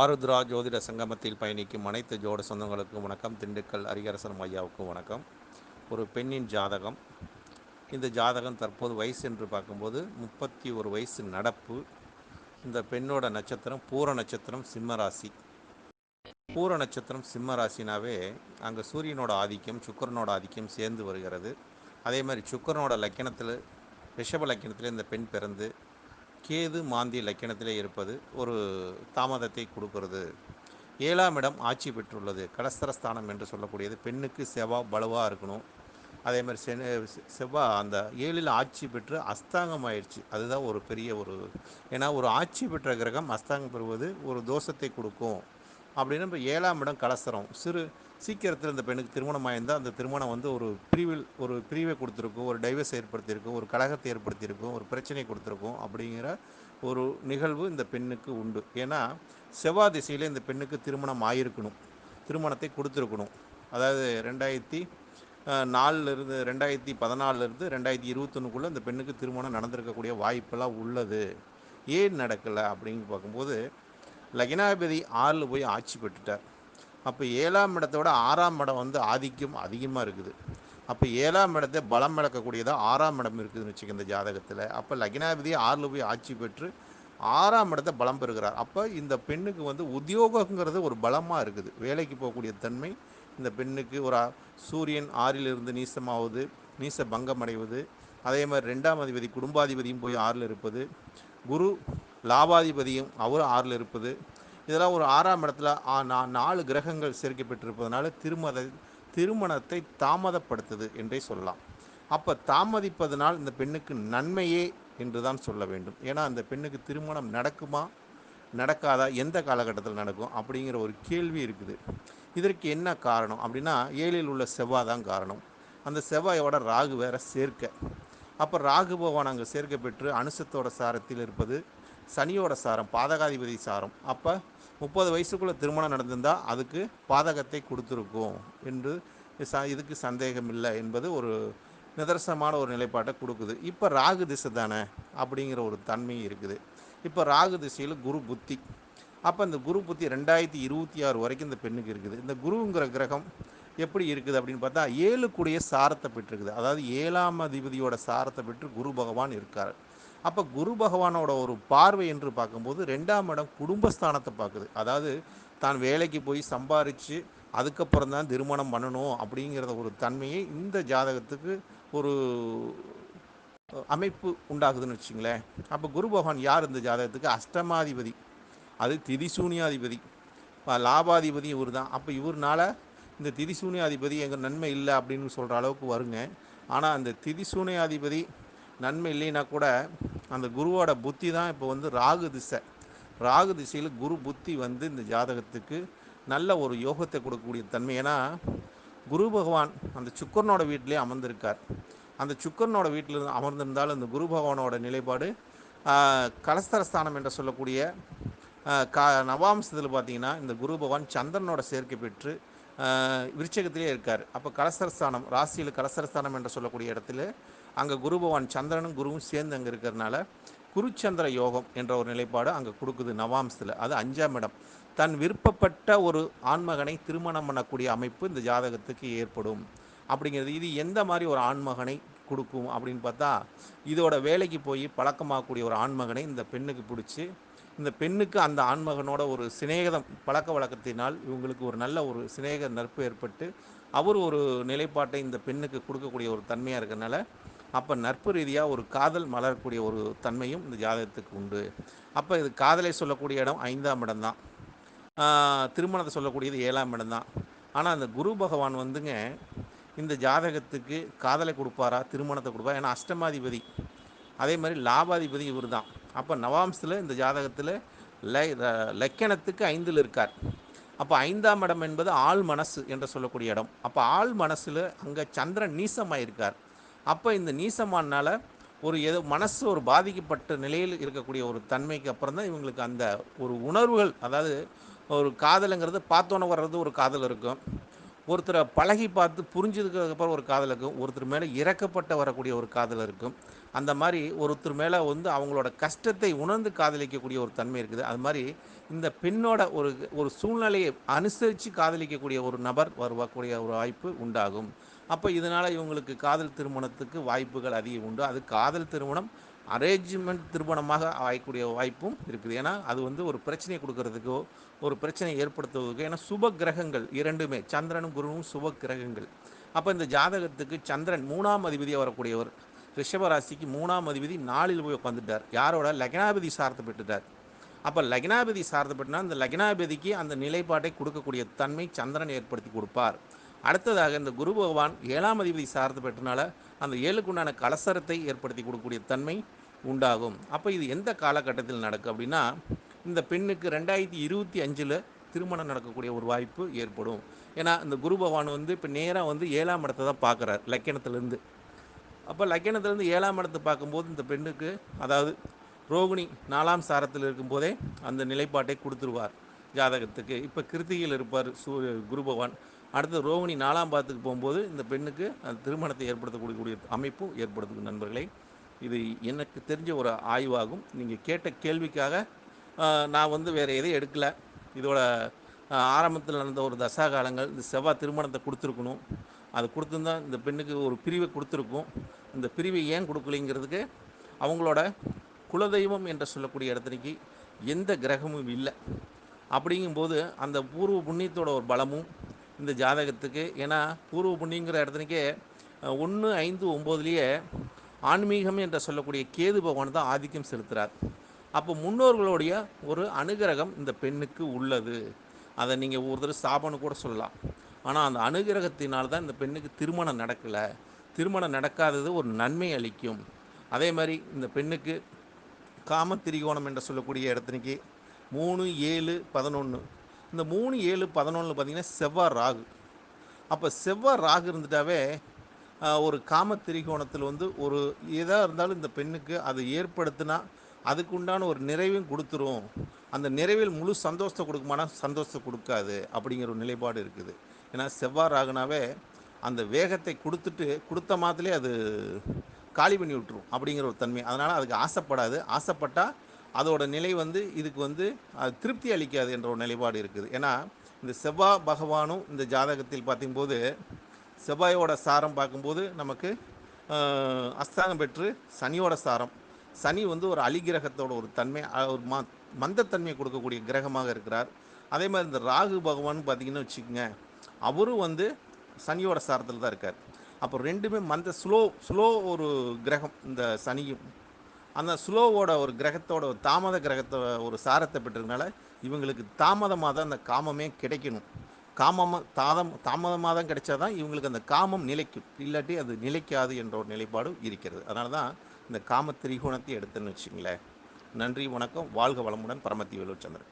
ஆருத்ரா ஜோதிட சங்கமத்தில் பயணிக்கும் அனைத்து ஜோட சொந்தங்களுக்கும் வணக்கம். திண்டுக்கல் அரிகரசன் ஐயாவுக்கும் வணக்கம். ஒரு பெண்ணின் ஜாதகம். இந்த ஜாதகம் தற்போது வயசு என்று பார்க்கும்போது முப்பத்தி ஒரு வயசு நடப்பு. இந்த பெண்ணோட நட்சத்திரம் பூர நட்சத்திரம் சிம்மராசி பூர நட்சத்திரம் சிம்ம ராசினாவே அங்கே சூரியனோட ஆதிக்கம் சுக்கரனோட ஆதிக்கம் சேர்ந்து வருகிறது. அதே மாதிரி சுக்கரனோட லக்கணத்தில் ரிஷப லக்கணத்தில் இந்த பெண் பிறந்து கேது மாந்தி லக்கணத்திலே இருப்பது ஒரு தாமதத்தை கொடுக்கிறது. ஏழாம் இடம் ஆட்சி பெற்றுள்ளது. கடஸ்தரஸ்தானம் என்று சொல்லக்கூடியது. பெண்ணுக்கு செவ்வாய் பலுவாக இருக்கணும். அதே மாதிரி செ செவ்வாய் அந்த ஏழில் ஆட்சி பெற்று அஸ்தாங்கம் ஆயிடுச்சு. அதுதான் ஒரு பெரிய ஒரு ஏன்னா ஒரு ஆட்சி பெற்ற கிரகம் அஸ்தாங்கம் பெறுவது ஒரு தோஷத்தை கொடுக்கும். அப்படின்னு இப்போ ஏழாம் இடம் கலசரம். சிறு சீக்கிரத்தில் இந்த பெண்ணுக்கு திருமணம் ஆயிருந்தால் அந்த திருமணம் வந்து ஒரு பிரிவில் ஒரு பிரிவை கொடுத்துருக்கும் ஒரு டைவர்ஸ் ஏற்படுத்தியிருக்கும் ஒரு கழகத்தை ஏற்படுத்தியிருக்கும் ஒரு பிரச்சனை கொடுத்துருக்கும் அப்படிங்கிற ஒரு நிகழ்வு இந்த பெண்ணுக்கு உண்டு. ஏன்னா செவ்வாய் திசையில் இந்த பெண்ணுக்கு திருமணம் ஆயிருக்கணும். திருமணத்தை கொடுத்துருக்கணும். அதாவது ரெண்டாயிரத்தி நாலுலேருந்து ரெண்டாயிரத்தி பதினாலிருந்து ரெண்டாயிரத்தி இருபத்தொன்னுக்குள்ளே இந்த பெண்ணுக்கு திருமணம் நடந்திருக்கக்கூடிய வாய்ப்பெல்லாம் உள்ளது. ஏன் நடக்கலை? அப்படின்னு பார்க்கும்போது லக்னாதிபதி ஆறில் போய் ஆட்சி பெற்றுட்டார். அப்போ ஏழாம் இடத்தோட ஆறாம் இடம் வந்து ஆதிக்கம் அதிகமாக இருக்குது. அப்போ ஏழாம் இடத்தை பலம் இழக்கக்கூடியதாக ஆறாம் இடம் இருக்குதுன்னு வச்சுக்க இந்த ஜாதகத்தில். அப்போ லக்னாதிபதி ஆறில் போய் ஆட்சி பெற்று ஆறாம் இடத்தை பலம் பெறுகிறார். அப்போ இந்த பெண்ணுக்கு வந்து உத்தியோகங்கிறது ஒரு பலமாக இருக்குது. வேலைக்கு போகக்கூடிய தன்மை இந்த பெண்ணுக்கு ஒரு சூரியன் ஆறிலிருந்து நீசமாவது நீச பங்கம் அடைவது அதே மாதிரி ரெண்டாம் அதிபதி குடும்பாதிபதியும் போய் ஆறில் இருப்பது குரு லாபாதிபதியும் அவர் ஆறில் இருப்பது. இதெல்லாம் ஒரு ஆறாம் இடத்துல நாலு கிரகங்கள் சேர்க்கப்பட்டிருப்பதனால திருமத திருமணத்தை தாமதப்படுத்துது என்றே சொல்லலாம். அப்போ தாமதிப்பதனால் இந்த பெண்ணுக்கு நன்மையே என்று தான் சொல்ல வேண்டும். ஏன்னா அந்த பெண்ணுக்கு திருமணம் நடக்குமா நடக்காதா எந்த காலகட்டத்தில் நடக்கும் அப்படிங்கிற ஒரு கேள்வி இருக்குது. இதற்கு என்ன காரணம் அப்படின்னா ஏழில் உள்ள செவ்வாய் தான் காரணம். அந்த செவ்வாயோட ராகு வேற சேர்க்க. அப்போ ராகு பகவான் அங்கே சேர்க்க பெற்று அனுசத்தோட சாரத்தில் இருப்பது சனியோட சாரம் பாதகாதிபதி சாரம். அப்போ முப்பது வயசுக்குள்ளே திருமணம் நடந்திருந்தால் அதுக்கு பாதகத்தை கொடுத்துருக்கும் என்று ச இதுக்கு சந்தேகம் இல்லை என்பது ஒரு நிதர்சனமான ஒரு நிலைப்பாட்டை கொடுக்குது. இப்போ ராகு திசை தானே அப்படிங்கிற ஒரு தன்மை இருக்குது. இப்போ ராகு திசையில் குரு புத்தி. அப்போ இந்த குரு புத்தி ரெண்டாயிரத்தி இருபத்தி ஆறு வரைக்கும் இந்த பெண்ணுக்கு இருக்குது. இந்த குருங்கிற கிரகம் எப்படி இருக்குது அப்படின்னு பார்த்தா ஏழு கூடிய சாரத்தை பெற்றிருக்குது. அதாவது ஏழாம் அதிபதியோட சாரத்தை பெற்று குரு பகவான் இருக்கார். அப்போ குரு பகவானோட ஒரு பார்வை என்று பார்க்கும்போது ரெண்டாம் இடம் குடும்பஸ்தானத்தை பார்க்குது. அதாவது தான் வேலைக்கு போய் சம்பாரித்து அதுக்கப்புறம் தான் திருமணம் பண்ணணும் அப்படிங்கிறத ஒரு தன்மையை இந்த ஜாதகத்துக்கு ஒரு அமைப்பு உண்டாகுதுன்னு வச்சுங்களேன். அப்போ குரு பகவான் யார் இந்த ஜாதகத்துக்கு? அஷ்டமாதிபதி. அது திதிசூனியாதிபதி. லாபாதிபதி இவர் தான். அப்போ இவர்னால இந்த திதிசூனியாதிபதி எங்கள் நன்மை இல்லை அப்படின்னு சொல்கிற அளவுக்கு வருங்க. ஆனால் அந்த திதிசூனியாதிபதி நன்மை இல்லைன்னா கூட அந்த குருவோட புத்தி தான் இப்போ வந்து ராகு திசை. ராகு திசையில் குரு புத்தி வந்து இந்த ஜாதகத்துக்கு நல்ல ஒரு யோகத்தை கொடுக்கக்கூடிய தன்மை. ஏன்னா குரு பகவான் அந்த சுக்கரனோட வீட்டிலே அமர்ந்திருக்கார். அந்த சுக்கரனோட வீட்டில் அமர்ந்திருந்தாலும் அந்த குரு பகவானோட நிலைப்பாடு கலஸ்தரஸ்தானம் என்று சொல்லக்கூடிய கா நவாம்சத்தில் பார்த்தீங்கன்னா இந்த குரு பகவான் சந்திரனோட சேர்க்கை பெற்று விருச்சகத்திலே இருக்கார். அப்போ கலசரஸ்தானம் ராசியில் கலசரஸ்தானம் என்று சொல்லக்கூடிய இடத்துல அங்கே குரு பகவான் சந்திரனும் குருவும் சேர்ந்து அங்கே இருக்கிறனால குருச்சந்திர யோகம் என்ற ஒரு நிலைப்பாடு அங்கே கொடுக்குது நவாம்சத்தில். அது அஞ்சாம் இடம். தன் விருப்பப்பட்ட ஒரு ஆண்மகனை திருமணம் பண்ணக்கூடிய அமைப்பு இந்த ஜாதகத்துக்கு ஏற்படும். அப்படிங்கிறது. இது எந்த மாதிரி ஒரு ஆண்மகனை கொடுக்கும் அப்படின்னு பார்த்தா இதோட வேலைக்கு போய் பழக்கமாகக்கூடிய ஒரு ஆண்மகனை இந்த பெண்ணுக்கு பிடிச்சி இந்த பெண்ணுக்கு அந்த ஆண்மகனோட ஒரு சிநேகதம் பழக்க வழக்கத்தினால் இவங்களுக்கு ஒரு நல்ல ஒரு சிநேக நட்பு ஏற்பட்டு அவர் ஒரு நிலைப்பாட்டை இந்த பெண்ணுக்கு கொடுக்கக்கூடிய ஒரு தன்மையாக இருக்கிறனால அப்போ நட்பு ரீதியாக ஒரு காதல் மலரக்கூடிய ஒரு தன்மையும் இந்த ஜாதகத்துக்கு உண்டு. அப்போ இது காதலை சொல்லக்கூடிய இடம் ஐந்தாம் இடம் தான். திருமணத்தை சொல்லக்கூடியது ஏழாம் இடம் தான். ஆனால் அந்த குரு பகவான் வந்துங்க இந்த ஜாதகத்துக்கு காதலை கொடுப்பாரா திருமணத்தை கொடுப்பாரா? ஏன்னா அஷ்டமாதிபதி. அதே மாதிரி லாபாதிபதி இவர் தான் அப்போ நவாம்ஸில் இந்த ஜாதகத்தில் லை லக்கணத்துக்கு ஐந்தில் இருக்கார். அப்போ ஐந்தாம் இடம் என்பது ஆள் மனசு என்று சொல்லக்கூடிய இடம். அப்போ ஆள் மனசில் அங்கே சந்திரன் நீசமாயிருக்கார். அப்போ இந்த நீசமானால் ஒரு எது மனசு ஒரு பாதிக்கப்பட்ட நிலையில் இருக்கக்கூடிய ஒரு தன்மைக்கு அப்புறம் தான் இவங்களுக்கு அந்த ஒரு உணர்வுகள் அதாவது ஒரு காதலுங்கிறது பார்த்தோன்னே வர்றது ஒரு காதல் இருக்கும். ஒருத்தரை பழகி பார்த்து புரிஞ்சதுக்கு அப்புறம் ஒரு காதல் இருக்கும். ஒருத்தர் மேலே இறக்கப்பட்ட வரக்கூடிய ஒரு காதல் இருக்கும். அந்த மாதிரி ஒருத்தர் மேலே வந்து அவங்களோட கஷ்டத்தை உணர்ந்து காதலிக்கக்கூடிய ஒரு தன்மை இருக்குது. அது மாதிரி இந்த பெண்ணோட ஒரு ஒரு சூழ்நிலையை அனுசரித்து காதலிக்கக்கூடிய ஒரு நபர் வருவக்கூடிய ஒரு வாய்ப்பு உண்டாகும். அப்போ இதனால் இவங்களுக்கு காதல் திருமணத்துக்கு வாய்ப்புகள் அதிகம் உண்டு. அது காதல் திருமணம் அரேஞ்ச்மெண்ட் திருமணமாக ஆகக்கூடிய வாய்ப்பும் இருக்குது. ஏன்னா அது வந்து ஒரு பிரச்சனையை கொடுக்கறதுக்கோ ஒரு பிரச்சனையை ஏற்படுத்துவதற்கோ ஏன்னா சுப கிரகங்கள் இரண்டுமே சந்திரனும் குருவும் சுப கிரகங்கள். அப்போ இந்த ஜாதகத்துக்கு சந்திரன் மூணாம் அதிபதியாக வரக்கூடியவர் ரிஷபராசிக்கு மூணாம் அதிபதி நாளில் போய் உட்காந்துட்டார் யாரோட? லக்னாபதி சார்த்து பெற்றுட்டார் அப்போ லக்னாபதி சார்ந்து அந்த லக்னாபதிக்கு அந்த நிலைப்பாட்டை கொடுக்கக்கூடிய தன்மை சந்திரன் ஏற்படுத்தி கொடுப்பார். அடுத்ததாக இந்த குரு பகவான் ஏழாம் அதிபதி சார்ந்து பெற்றனால அந்த ஏழுக்குண்டான கலசரத்தை ஏற்படுத்தி கொடுக்கக்கூடிய தன்மை உண்டாகும். அப்போ இது எந்த காலகட்டத்தில் நடக்கும் அப்படின்னா இந்த பெண்ணுக்கு ரெண்டாயிரத்தி இருபத்தி அஞ்சில் திருமணம் நடக்கக்கூடிய ஒரு வாய்ப்பு ஏற்படும். ஏன்னா இந்த குரு பகவான் வந்து இப்போ நேராக வந்து ஏழாம் இடத்தை தான் பார்க்குறார் லக்கணத்துலேருந்து. அப்போ லக்கணத்துலேருந்து ஏழாம் இடத்தை பார்க்கும்போது இந்த பெண்ணுக்கு அதாவது ரோகிணி நாலாம் சாரத்தில் இருக்கும்போதே அந்த நிலைப்பாட்டை கொடுத்துருவார் ஜாதகத்துக்கு. இப்போ கிருத்திகையில் இருப்பார் சூரிய குரு பகவான். அடுத்து ரோகிணி நாலாம் பாதத்துக்கு போகும்போது இந்த பெண்ணுக்கு அந்த திருமணத்தை ஏற்படுத்தக்கூடிய அமைப்பும் ஏற்படுத்தும் நண்பர்களே. இது எனக்கு தெரிஞ்ச ஒரு ஆய்வாகும். நீங்கள் கேட்ட கேள்விக்காக நான் வந்து வேறு எதையும் எடுக்கலை. இதோட ஆரம்பத்தில் நடந்த ஒரு தசா காலங்கள் இந்த செவ்வாய் திருமணத்தை கொடுத்துருக்கணும். அது கொடுத்துருந்தா இந்த பெண்ணுக்கு ஒரு பிரிவை கொடுத்துருக்கும். இந்த பிரிவை ஏன் கொடுக்கலைங்கிறதுக்கு அவங்களோட குலதெய்வம் என்று சொல்லக்கூடிய இடத்துக்கு எந்த கிரகமும் இல்லை. அப்படிங்கும்போது அந்த பூர்வ புண்ணியத்தோட ஒரு பலமும் இந்த ஜாதகத்துக்கு ஏன்னா பூர்வ புண்ணியங்கிற இடத்துக்கே ஒன்று ஐந்து ஒம்போதுலேயே ஆன்மீகம் என்று சொல்லக்கூடிய கேது பகவான் தான் ஆதிக்கம் செலுத்துகிறார் அப்போ முன்னோர்களுடைய ஒரு அனுகிரகம் இந்த பெண்ணுக்கு உள்ளது. அதை நீங்கள் ஒரு தடவை சாபன்னு கூட சொல்லலாம். ஆனால் அந்த அனுகிரகத்தினால் தான் இந்த பெண்ணுக்கு திருமணம் நடக்கலை. திருமணம் நடக்காதது ஒரு நன்மை அளிக்கும். அதே மாதிரி இந்த பெண்ணுக்கு காம திரிகோணம் என்று சொல்லக்கூடிய இடத்துக்கு மூணு ஏழு பதினொன்று இந்த மூணு ஏழு பதினொன்று பார்த்தீங்கன்னா செவ்வாய் ராகு. அப்போ செவ்வாய் ராகு இருந்துட்டாவே ஒரு காம திரிகோணத்தில் வந்து ஒரு எதாக இருந்தாலும் இந்த பெண்ணுக்கு அது ஏற்படுத்தினா அதுக்குண்டான ஒரு நிறைவையும் கொடுத்துரும். அந்த நிறைவில் முழு சந்தோஷத்தை கொடுக்குமானா சந்தோஷத்தை கொடுக்காது அப்படிங்கிற ஒரு நிலைப்பாடு இருக்குது. ஏன்னா செவ்வாய் ராகுனாவே அந்த வேகத்தை கொடுத்துட்டு கொடுத்த மாத்திலே அது காலி பண்ணி விட்டுரும் அப்படிங்கிற ஒரு தன்மை. அதனால் அதுக்கு ஆசைப்படாது. ஆசைப்பட்டால் அதோட நிலை வந்து இதுக்கு வந்து அது திருப்தி அளிக்காது என்ற ஒரு நிலைப்பாடு இருக்குது. ஏன்னா இந்த செவ்வாய் பகவானும் இந்த ஜாதகத்தில் பார்க்கும்போது செவ்வாயோட சாரம் பார்க்கும்போது நமக்கு அஸ்தானம் பெற்று சனியோட சாரம். சனி வந்து ஒரு அலிகிரகத்தோட ஒரு தன்மை ஒரு ம மந்தத்தன்மையை கொடுக்கக்கூடிய கிரகமாக இருக்கிறார். அதே மாதிரி இந்த ராகு பகவான் பார்த்திங்கன்னு வச்சுக்கோங்க அவரும் வந்து சனியோட சாரத்தில் தான் இருக்கார். அப்போ ரெண்டுமே மந்த ஸ்லோ ஸ்லோ ஒரு கிரகம் இந்த சனியும். அந்த ஸ்லோவோட ஒரு கிரகத்தோட ஒரு தாமத கிரகத்தை ஒரு சாரத்தை பெற்றதுனால இவங்களுக்கு தாமதமாக தான் அந்த காமமே கிடைக்கணும். காமமாக தாதம் தாமதமாக தான் கிடைச்சா தான் இவங்களுக்கு அந்த காமம் நிலைக்கும். இல்லாட்டி அது நிலைக்காது என்ற ஒரு நிலைப்பாடு இருக்கிறது. அதனால தான் இந்த காம திரிகோணத்தை எடுத்துன்னு வச்சுங்களேன் நன்றி வணக்கம். வாழ்க வளமுடன் பரமத்தி வேலுச்சந்திரன்